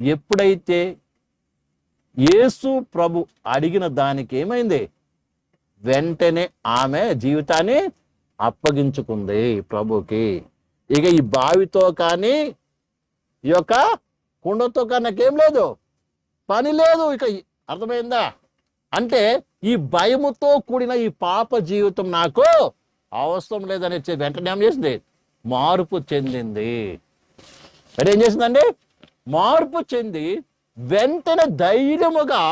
ఎప్పుడైతే యేసు ప్రభు అడిగిన దానికి ఏమైంది వెంటనే ఆమె జీవితాన్ని అప్పగించుకుంది ప్రభుకి. ఇక ఈ బావితో కానీ ఈ యొక్క కుండతో కానీ నాకేం లేదు. పని లేదు ఇక అర్థమైందా? అంటే ఈ భయముతో కూడిన ఈ పాప జీవితం నాకు అవసరం లేదని వెంటనే ఏం చేసింది? మార్పు చెందింది. అంటే ఏం చేసిందండి? మార్పు చెంది వెంటనే ధైర్యముగా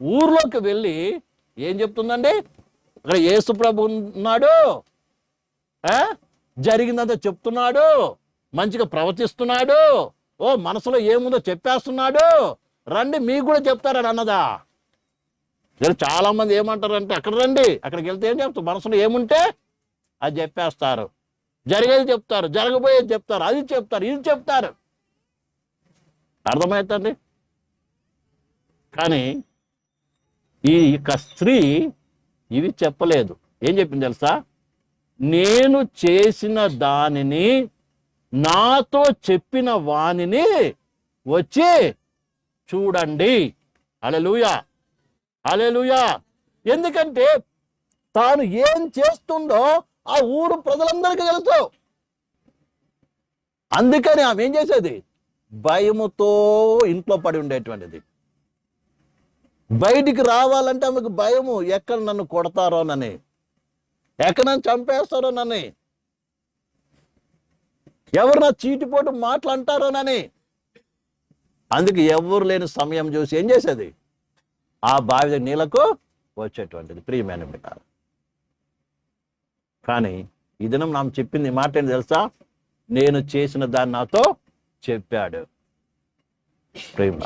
ఊర్లోకి వెళ్ళి ఏం చెప్తుందండి? ఇక్కడ ఏసుప్రభు ఉన్నాడు. జరిగిందంతా చెప్తున్నాడు. మంచిగా ప్రవర్తిస్తున్నాడు. ఓ మనసులో ఏముందో చెప్పేస్తున్నాడు. రండి మీకు కూడా చెప్తారని అన్నదా? చాలా మంది ఏమంటారంటే అక్కడ రండి అక్కడికి వెళ్తే ఏం చెప్తారు? మనసులో ఏముంటే అది చెప్పేస్తారు. జరిగేది చెప్తారు జరగబోయేది చెప్తారు అది చెప్తారు ఇది చెప్తారు. అర్థమవుతుంది కానీ ఈ యొక్క స్త్రీ ఇవి చెప్పలేదు. ఏం చెప్పింది తెలుసా? నేను చేసిన దానిని నాతో చెప్పిన వానిని వచ్చి చూడండి. అలెలుయా అలెలుయా ఎందుకంటే తాను ఏం చేస్తుందో ఆ ఊరు ప్రజలందరికీ తెలుసు. అందుకని ఆమె ఏం చేసేది? భయముతో ఇంట్లో పడి ఉండేటువంటిది. బయటికి రావాలంటే ఆమెకు భయము ఎక్కడ నన్ను కొడతారోనని ఎక్కడ నన్ను చంపేస్తారోనని ఎవరు నా చీటిపోటు మాట్లాంటారోనని అందుకే ఎవరు లేని సమయం చూసి ఏం చేసేది? ఆ బావి నీళ్ళకు వచ్చేటువంటిది ప్రియమైన బిడ్డ కానీ ఈ దినం నాకు చెప్పింది మాట ఏంటి తెలుసా? నేను చేసిన దాన్ని నాతో చెప్పాడు. ప్రేమ.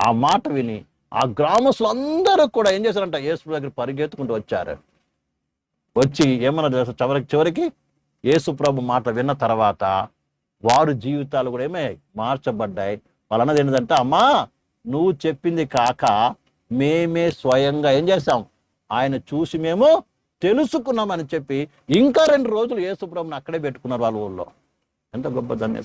ఆ మాట విని ఆ గ్రామస్తులు అందరూ కూడా ఏం చేశారంట? యేసు దగ్గర పరిగెత్తుకుంటూ వచ్చారు. వచ్చి ఏమన్నా తెలుసా? చివరికి చివరికి యేసు ప్రభు మాట విన్న తర్వాత వారు జీవితాలు కూడా ఏమే మార్చబడ్డాయి. వాళ్ళు అన్నది ఏంటంటే అమ్మా నువ్వు చెప్పింది కాక మేమే స్వయంగా ఏం చేసాం ఆయన చూసి మేము తెలుసుకున్నామని చెప్పి ఇంకా రెండు రోజులు యేసు ప్రభుని అక్కడే పెట్టుకున్నారు వాళ్ళ ఊళ్ళో. ఎంత గొప్ప ధన్యత